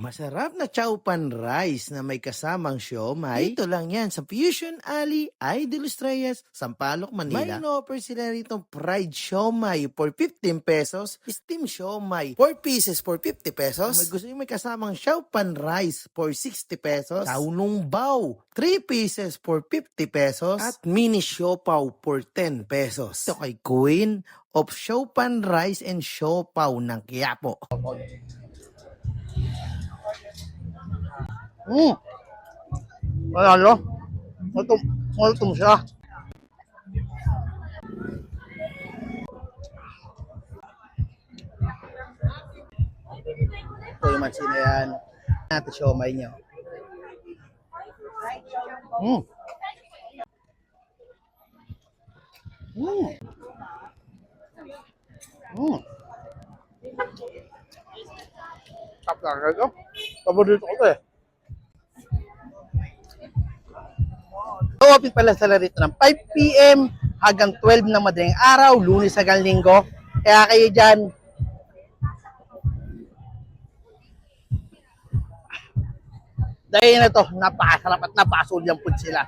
Masarap na chowpan rice na may kasamang siomay. Dito lang yan sa Fusion Alley, Idol Estrellas, Sampaloc, Manila. May in-offer sila rito fried siomay for 15 pesos, steam siomay 4 pieces for 50 pesos. Kung may gusto nyo may kasamang chowpan rice for 60 pesos. Taunong bao 3 pieces for 50 pesos. At mini siopaw for 10 pesos. Ito kay Queen of Siopan Rice and Siopaw ng Quiapo. Hmm. Manalo. Matum matum siya. Ito yung magsina yan. Natin siomay niyo. Hmm. Hmm. Hmm. Tap lang ito. Paborito ko ito eh. Open pala sila rito ng 5 p.m. hanggang 12 na madaling araw, lunes hanggang linggo. Kaya kayo dyan, dahil na to, napakasarap at napakasulyang food sila.